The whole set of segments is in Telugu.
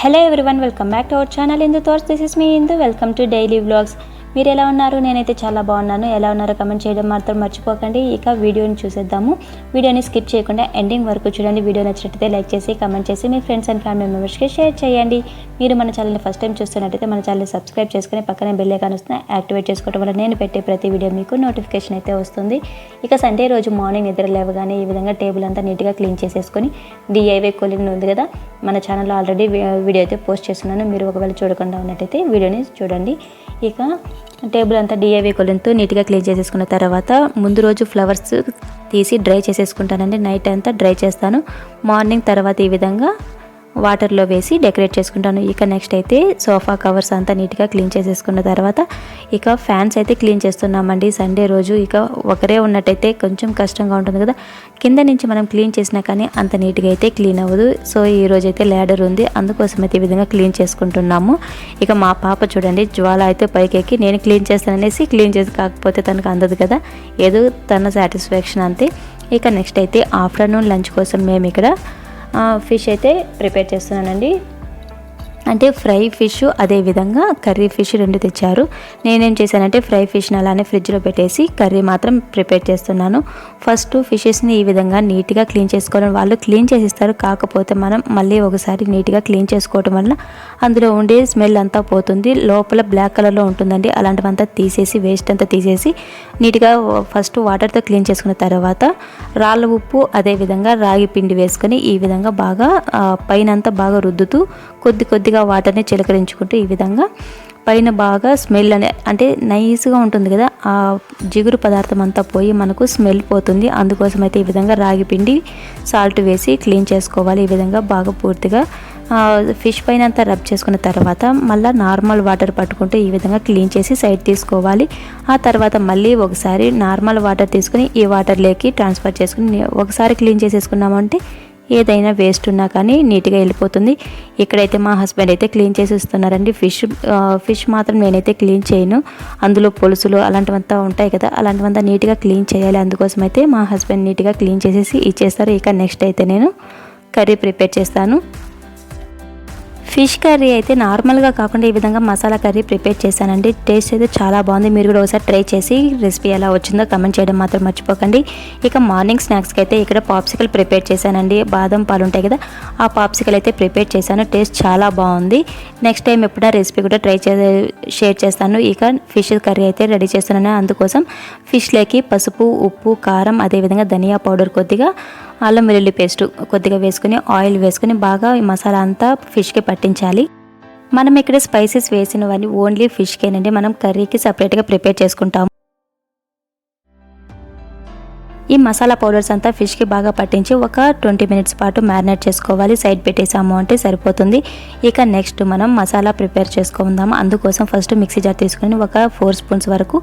Hello everyone welcome back to our channel Indu tours this is me Indu welcome to daily vlogs మీరు ఎలా ఉన్నారు? నేనైతే చాలా బాగున్నాను. ఎలా ఉన్నారో కమెంట్ చేయడం మాత్రం మర్చిపోకండి. ఇక వీడియోని చూసేద్దాము. వీడియోని స్కిప్ చేయకుండా ఎండింగ్ వరకు చూడండి. వీడియో నచ్చినట్టయితే లైక్ చేసి కమెంట్ చేసి మీ ఫ్రెండ్స్ అండ్ ఫ్యామిలీ మెంబర్స్కి షేర్ చేయండి. మీరు మన ఛానల్ని ఫస్ట్ టైం చూస్తున్నట్టయితే మన ఛానల్ని సబ్స్క్రైబ్ చేసుకుని పక్కనే బెల్ ఐకాన్ వస్తుంది యాక్టివేట్ చేసుకోవడం వల్ల నేను పెట్టే ప్రతి వీడియో మీకు నోటిఫికేషన్ అయితే వస్తుంది. ఇక సండే రోజు మార్నింగ్ నిద్ర లేవగానే ఈ విధంగా టేబుల్ అంతా నీట్గా క్లీన్ చేసేసుకొని డిఐవై కూలింగ్ ఉంది కదా మన ఛానల్లో ఆల్రెడీ వీడియో అయితే పోస్ట్ చేస్తున్నాను. మీరు ఒకవేళ చూడకుండా ఉన్నట్టయితే వీడియోని చూడండి. ఇక టేబుల్ అంతా డిఐవే కొలంతో నీట్గా క్లీన్ చేసేసుకున్న తర్వాత ముందు రోజు ఫ్లవర్స్ తీసి డ్రై చేసేసుకుంటానండి. నైట్ అంతా డ్రై చేస్తాను. మార్నింగ్ తర్వాత ఈ విధంగా వాటర్లో వేసి డెకరేట్ చేసుకుంటాను. ఇక నెక్స్ట్ అయితే సోఫా కవర్స్ అంతా నీట్గా క్లీన్ చేసేసుకున్న తర్వాత ఇక ఫ్యాన్స్ అయితే క్లీన్ చేస్తున్నామండి. సండే రోజు ఇక ఒకరే ఉన్నట్టయితే కొంచెం కష్టంగా ఉంటుంది కదా. కింద నుంచి మనం క్లీన్ చేసినా కానీ అంత నీట్గా అయితే క్లీన్ అవ్వదు. సో ఈ రోజు అయితే ల్యాడర్ ఉంది. అందుకోసం అయితే ఈ విధంగా క్లీన్ చేసుకుంటున్నాము. ఇక మా పాప చూడండి జ్వాల అయితే పైకెక్కి నేను క్లీన్ చేస్తాననేసి క్లీన్ చేసి కాకపోతే తనకు అందదు కదా. ఏదో తన సాటిస్ఫాక్షన్ అంతే. ఇక నెక్స్ట్ అయితే ఆఫ్టర్నూన్ లంచ్ కోసం మేము ఇక్కడ ఫిష్ అయితే ప్రిపేర్ చేస్తున్నానండి. అంటే ఫ్రై ఫిష్ అదేవిధంగా కర్రీ ఫిష్ రెండు తెచ్చారు. నేనేం చేశానంటే ఫ్రై ఫిష్ని అలానే ఫ్రిడ్జ్లో పెట్టేసి కర్రీ మాత్రం ప్రిపేర్ చేస్తున్నాను. ఫస్ట్ ఫిషెస్ని ఈ విధంగా నీట్గా క్లీన్ చేసుకోవడం వాళ్ళు క్లీన్ చేసిస్తారు. కాకపోతే మనం మళ్ళీ ఒకసారి నీట్గా క్లీన్ చేసుకోవటం వల్ల అందులో ఉండే స్మెల్ అంతా పోతుంది. లోపల బ్లాక్ కలర్లో ఉంటుందండి. అలాంటివంతా తీసేసి వేస్ట్ అంతా తీసేసి నీట్గా ఫస్ట్ వాటర్తో క్లీన్ చేసుకున్న తర్వాత రాళ్ళ ఉప్పు అదేవిధంగా రాగి పిండి వేసుకొని ఈ విధంగా బాగా పైన అంతా బాగా రుద్దుతూ కొద్ది కొద్దిగా వాటర్ని చిలకరించుకుంటూ ఈ విధంగా పైన బాగా స్మెల్ అనే అంటే నైస్గా ఉంటుంది కదా ఆ జిగురు పదార్థం అంతా పోయి మనకు స్మెల్ పోతుంది. అందుకోసం అయితే ఈ విధంగా రాగి పిండి సాల్ట్ వేసి క్లీన్ చేసుకోవాలి. ఈ విధంగా బాగా పూర్తిగా ఫిష్ పైన అంతా రబ్ చేసుకున్న తర్వాత మళ్ళీ నార్మల్ వాటర్ పట్టుకుంటే ఈ విధంగా క్లీన్ చేసి సైడ్ తీసుకోవాలి. ఆ తర్వాత మళ్ళీ ఒకసారి నార్మల్ వాటర్ తీసుకుని ఈ వాటర్లోకి ట్రాన్స్ఫర్ చేసుకుని ఒకసారి క్లీన్ చేసేసుకున్నామంటే ఏదైనా వేస్ట్ ఉన్నా కానీ నీట్గా వెళ్ళిపోతుంది. ఇక్కడైతే మా హస్బెండ్ అయితే క్లీన్ చేసి ఇస్తున్నారండి ఫిష్ ఫిష్ మాత్రం నేనైతే క్లీన్ చేయను. అందులో పొలుసులు అలాంటివంతా ఉంటాయి కదా అలాంటివంతా నీట్గా క్లీన్ చేయాలి. అందుకోసం అయితే మా హస్బెండ్ నీట్గా క్లీన్ చేసేసి ఇచ్చేస్తారు. ఇక నెక్స్ట్ అయితే నేను కర్రీ ప్రిపేర్ చేస్తాను. ఫిష్ కర్రీ అయితే నార్మల్గా కాకుండా ఈ విధంగా మసాలా కర్రీ ప్రిపేర్ చేశానండి. టేస్ట్ అయితే చాలా బాగుంది. మీరు కూడా ఒకసారి ట్రై చేసి రెసిపీ ఎలా వచ్చిందో కమెంట్ చేయడం మాత్రం మర్చిపోకండి. ఇక మార్నింగ్ స్నాక్స్కి అయితే ఇక్కడ పాప్సికల్ ప్రిపేర్ చేశానండి. బాదం పాలు ఉంటాయి కదా ఆ పాప్సికల్ అయితే ప్రిపేర్ చేశాను. టేస్ట్ చాలా బాగుంది. నెక్స్ట్ టైం ఎప్పుడైనా రెసిపీ కూడా ట్రై చే షేర్ చేస్తాను. ఇక ఫిష్ కర్రీ అయితే రెడీ చేస్తున్నాను. అందుకోసం ఫిష్లోకి పసుపు ఉప్పు కారం అదేవిధంగా ధనియా పౌడర్ కొద్దిగా అల్లం వెల్లుల్లి పేస్ట్ కొద్దిగా వేసుకుని ఆయిల్ వేసుకుని బాగా ఈ మసాలా అంతా ఫిష్కి పట్టించాలి. మనం ఇక్కడ స్పైసెస్ వేసినవన్నీ ఓన్లీ ఫిష్కేనండి. మనం కర్రీకి సపరేట్గా ప్రిపేర్ చేసుకుంటాము. ఈ మసాలా పౌడర్స్ అంతా ఫిష్కి బాగా పట్టించి ఒక ట్వంటీ మినిట్స్ పాటు మ్యారినేట్ చేసుకోవాలి. సైడ్ పెట్టేసాము అంటే సరిపోతుంది. ఇక నెక్స్ట్ మనం మసాలా ప్రిపేర్ చేసుకుందాము. అందుకోసం ఫస్ట్ మిక్సీ జార్ తీసుకొని ఒక ఫోర్ స్పూన్స్ వరకు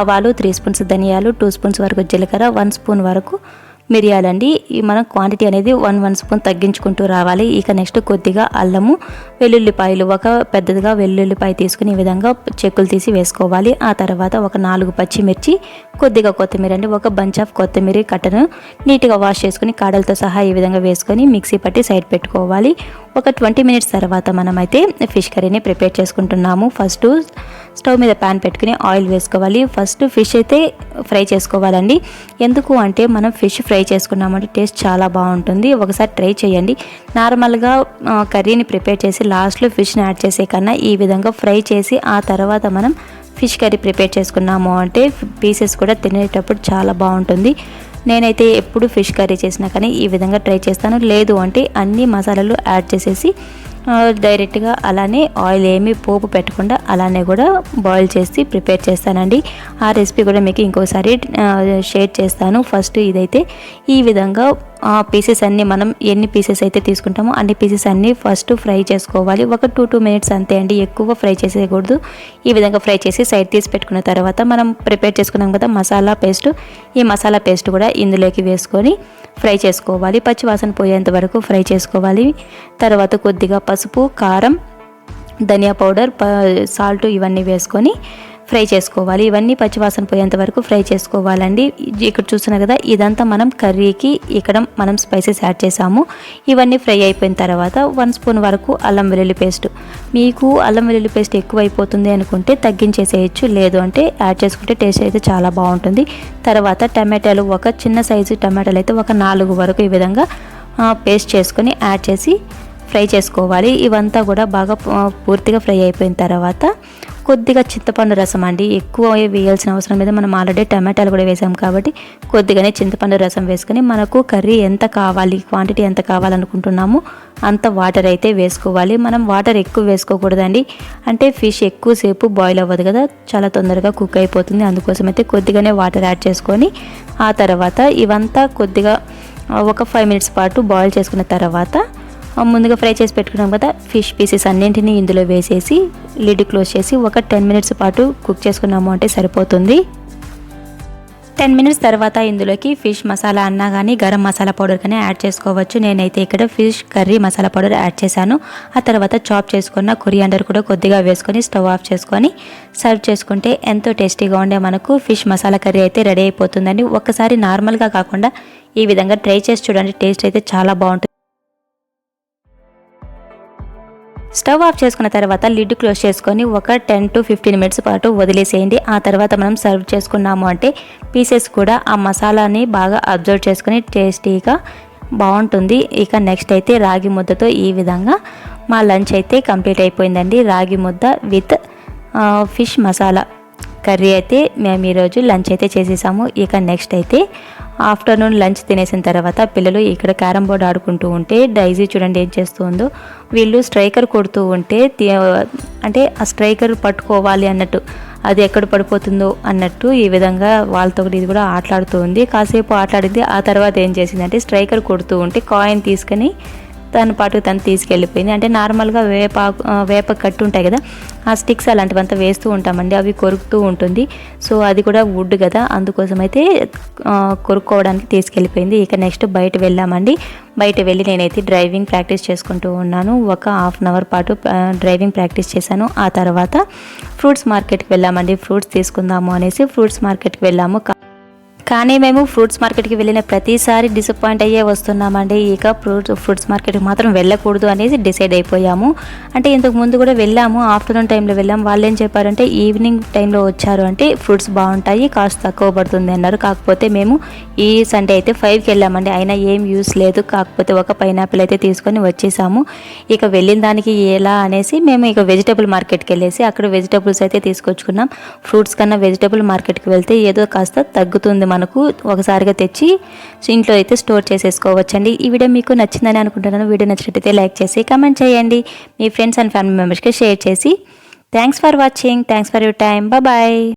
ఆవాలు త్రీ స్పూన్స్ ధనియాలు టూ స్పూన్స్ వరకు జీలకర్ర వన్ స్పూన్ వరకు మిరియాలండి. మనం క్వాంటిటీ అనేది వన్ వన్ స్పూన్ తగ్గించుకుంటూ రావాలి. ఇక నెక్స్ట్ కొద్దిగా అల్లము వెల్లుల్లిపాయలు ఒక పెద్దదిగా వెల్లుల్లిపాయ తీసుకుని ఈ విధంగా చెక్కులు తీసి వేసుకోవాలి. ఆ తర్వాత ఒక నాలుగు పచ్చిమిర్చి కొద్దిగా కొత్తిమీర అండి. ఒక బంచ్ ఆఫ్ కొత్తిమీర కట్టను నీట్గా వాష్ చేసుకుని కాడలతో సహా ఈ విధంగా వేసుకొని మిక్సీ పట్టి సైడ్ పెట్టుకోవాలి. ఒక ట్వంటీ మినిట్స్ తర్వాత మనమైతే ఫిష్ కర్రీని ప్రిపేర్ చేసుకుంటున్నాము. ఫస్ట్ స్టవ్ మీద ప్యాన్ పెట్టుకుని ఆయిల్ వేసుకోవాలి. ఫస్ట్ ఫిష్ అయితే ఫ్రై చేసుకోవాలండి. ఎందుకు అంటే మనం ఫిష్ ఫ్రై చేసుకున్నామంటే టేస్ట్ చాలా బాగుంటుంది. ఒకసారి ట్రై చేయండి. నార్మల్గా కర్రీని ప్రిపేర్ చేసి లాస్ట్లో ఫిష్ని యాడ్ చేసే కన్నా ఈ విధంగా ఫ్రై చేసి ఆ తర్వాత మనం ఫిష్ కర్రీ ప్రిపేర్ చేసుకున్నాము అంటే పీసెస్ కూడా తినేటప్పుడు చాలా బాగుంటుంది. నేనైతే ఎప్పుడు ఫిష్ కర్రీ చేసినా కానీ ఈ విధంగా ట్రై చేస్తాను. లేదు అంటే అన్ని మసాలాలు యాడ్ చేసేసి డైరెక్ట్గా అలానే ఆయిల్ ఏమీ పోపు పెట్టకుండా అలానే కూడా బాయిల్ చేసి ప్రిపేర్ చేస్తానండి. ఆ రెసిపీ కూడా మీకు ఇంకోసారి షేర్ చేస్తాను. ఫస్ట్ ఇదైతే ఈ విధంగా ఆ పీసెస్ అన్నీ మనం ఎన్ని పీసెస్ అయితే తీసుకుంటామో అన్ని పీసెస్ అన్నీ ఫస్ట్ ఫ్రై చేసుకోవాలి. ఒక టూ టూ మినిట్స్ అంతే అండి. ఎక్కువ ఫ్రై చేసేయకూడదు. ఈ విధంగా ఫ్రై చేసి సైడ్ తీసి పెట్టుకున్న తర్వాత మనం ప్రిపేర్ చేసుకున్నాం కదా మసాలా పేస్ట్ ఈ మసాలా పేస్ట్ కూడా ఇందులోకి వేసుకొని ఫ్రై చేసుకోవాలి. పచ్చి వాసన పోయేంత వరకు ఫ్రై చేసుకోవాలి. తర్వాత కొద్దిగా పసుపు కారం ధనియా పౌడర్ సాల్ట్ ఇవన్నీ వేసుకొని ఫ్రై చేసుకోవాలి. ఇవన్నీ పచ్చివాసన పోయేంత వరకు ఫ్రై చేసుకోవాలండి. ఇక్కడ చూస్తున్నా కదా ఇదంతా మనం కర్రీకి ఇక్కడ మనం స్పైసెస్ యాడ్ చేసాము. ఇవన్నీ ఫ్రై అయిపోయిన తర్వాత వన్ స్పూన్ వరకు అల్లం వెల్లుల్లి పేస్ట్. మీకు అల్లం వెల్లుల్లి పేస్ట్ ఎక్కువ అయిపోతుంది అనుకుంటే తగ్గించేసేయచ్చు. లేదు అంటే యాడ్ చేసుకుంటే టేస్ట్ అయితే చాలా బాగుంటుంది. తర్వాత టమాటాలు ఒక చిన్న సైజు టమాటాలు అయితే ఒక నాలుగు వరకు ఈ విధంగా పేస్ట్ చేసుకొని యాడ్ చేసి ఫ్రై చేసుకోవాలి. ఇవంతా కూడా బాగా పూర్తిగా ఫ్రై అయిపోయిన తర్వాత కొద్దిగా చింతపండు రసం అండి. ఎక్కువ వేయాల్సిన అవసరం లేదు. మనం ఆల్రెడీ టమాటాలు కూడా వేసాం కాబట్టి కొద్దిగానే చింతపండు రసం వేసుకొని మనకు కర్రీ ఎంత కావాలి క్వాంటిటీ ఎంత కావాలనుకుంటున్నామో అంత వాటర్ అయితే వేసుకోవాలి. మనం వాటర్ ఎక్కువ వేసుకోకూడదండి. అంటే ఫిష్ ఎక్కువసేపు బాయిల్ అవ్వదు కదా చాలా తొందరగా కుక్ అయిపోతుంది. అందుకోసం అయితే కొద్దిగానే వాటర్ యాడ్ చేసుకొని ఆ తర్వాత ఇవంతా కొద్దిగా ఒక ఫైవ్ మినిట్స్ పాటు బాయిల్ చేసుకున్న తర్వాత ముందుగా ఫ్రై చేసి పెట్టుకున్నాం కదా ఫిష్ పీసెస్ అన్నింటినీ ఇందులో వేసేసి లిడ్ క్లోజ్ చేసి ఒక టెన్ మినిట్స్ పాటు కుక్ చేసుకున్నాము అంటే సరిపోతుంది. టెన్ మినిట్స్ తర్వాత ఇందులోకి ఫిష్ మసాలా అన్నా కానీ గరం మసాలా పౌడర్ కానీ యాడ్ చేసుకోవచ్చు. నేనైతే ఇక్కడ fish curry masala powder add చేశాను. ఆ తర్వాత చాప్ చేసుకున్న కొరియాండర్ కూడా కొద్దిగా వేసుకొని స్టవ్ ఆఫ్ చేసుకొని సర్వ్ చేసుకుంటే ఎంతో టేస్టీగా ఉండే మనకు ఫిష్ మసాలా కర్రీ అయితే రెడీ అయిపోతుందండి. ఒక్కసారి నార్మల్గా కాకుండా ఈ విధంగా ట్రై చేసి చూడండి టేస్ట్ అయితే చాలా బాగుంటుంది. స్టవ్ ఆఫ్ చేసుకున్న తర్వాత లిడ్ క్లోజ్ చేసుకొని ఒక టెన్ టు ఫిఫ్టీన్ మినిట్స్ పాటు వదిలేసేయండి. ఆ తర్వాత మనం సర్వ్ చేసుకున్నాము అంటే పీసెస్ కూడా ఆ మసాలాని బాగా అబ్జర్వ్ చేసుకొని టేస్టీగా బాగుంటుంది. ఇక నెక్స్ట్ అయితే రాగి ముద్దతో ఈ విధంగా మా లంచ్ అయితే కంప్లీట్ అయిపోయిందండి. రాగి ముద్ద విత్ ఫిష్ మసాలా కర్రీ అయితే మేము ఈరోజు లంచ్ అయితే చేసేసాము. ఇక నెక్స్ట్ అయితే ఆఫ్టర్నూన్ లంచ్ తినేసిన తర్వాత పిల్లలు ఇక్కడ క్యారమ్ బోర్డ్ ఆడుకుంటూ ఉంటే డైజీ చూడండి ఏం చేస్తుందో. వీళ్ళు స్ట్రైకర్ కొడుతూ ఉంటే తి- అంటే ఆ స్ట్రైకర్ పట్టుకోవాలి అన్నట్టు అది ఎక్కడ పడిపోతుందో అన్నట్టు ఈ విధంగా వాళ్ళతో ఇది కూడా ఆటలాడుతూ ఉంది. కాసేపు ఆటలాడింది ఆ తర్వాత ఏం చేసిందంటే స్ట్రైకర్ కొడుతూ ఉంటే కాయిన్ తీసుకొని తన పాటు తను తీసుకెళ్ళిపోయింది. అంటే నార్మల్గా వేప వేప కట్టు ఉంటాయి కదా ఆ స్టిక్స్ అలాంటివంతా వేస్తూ ఉంటామండి. అవి కొరుకుతూ ఉంటుంది. సో అది కూడా వుడ్ కదా. అందుకోసం అయితే కొరుక్కోవడానికి తీసుకెళ్ళిపోయింది. ఇక నెక్స్ట్ బయట వెళ్ళామండి. బయట వెళ్ళి నేనైతే డ్రైవింగ్ ప్రాక్టీస్ చేసుకుంటూ ఉన్నాను. ఒక హాఫ్ అన్ అవర్ పాటు డ్రైవింగ్ ప్రాక్టీస్ చేశాను. ఆ తర్వాత ఫ్రూట్స్ మార్కెట్కి వెళ్ళామండి. ఫ్రూట్స్ తీసుకుందాము అనేసి ఫ్రూట్స్ మార్కెట్కి వెళ్ళాము. కానీ మేము ఫ్రూట్స్ మార్కెట్కి వెళ్ళిన ప్రతిసారి డిసప్పాయింట్ అయ్యే వస్తున్నామండి. ఇక ఫ్రూట్స్ ఫ్రూట్స్ మార్కెట్కి మాత్రం వెళ్ళకూడదు అనేసి డిసైడ్ అయిపోయాము. అంటే ఇంతకు ముందు కూడా వెళ్ళాము. ఆఫ్టర్నూన్ టైంలో వెళ్ళాము వాళ్ళు ఏం చెప్పారంటే ఈవినింగ్ టైంలో వచ్చారు అంటే ఫ్రూట్స్ బాగుంటాయి కాస్ట్ తక్కువ పడుతుంది అన్నారు. కాకపోతే మేము ఈ సండే అయితే ఫైవ్కి వెళ్ళామండి. అయినా ఏం యూస్ లేదు. కాకపోతే ఒక పైనాపిల్ అయితే తీసుకొని వచ్చేసాము. ఇక వెళ్ళిన దానికి ఎలా అనేసి మేము ఇక వెజిటబుల్ మార్కెట్కి వెళ్ళేసి అక్కడ వెజిటబుల్స్ అయితే తీసుకొచ్చుకున్నాం. ఫ్రూట్స్ కన్నా వెజిటబుల్ మార్కెట్కి వెళ్తే ఏదో కాస్త తగ్గుతుంది మనకు ఒకసారిగా తెచ్చి ఇంట్లో అయితే స్టోర్ చేసేసుకోవచ్చండి. ఈ వీడియో మీకు నచ్చిందని అనుకుంటున్నాను. వీడియో నచ్చినట్టయితే లైక్ చేసి కామెంట్ చేయండి. మీ ఫ్రెండ్స్ అండ్ ఫ్యామిలీ మెంబర్స్కి షేర్ చేసి. Thanks for watching. Thanks for your time bye.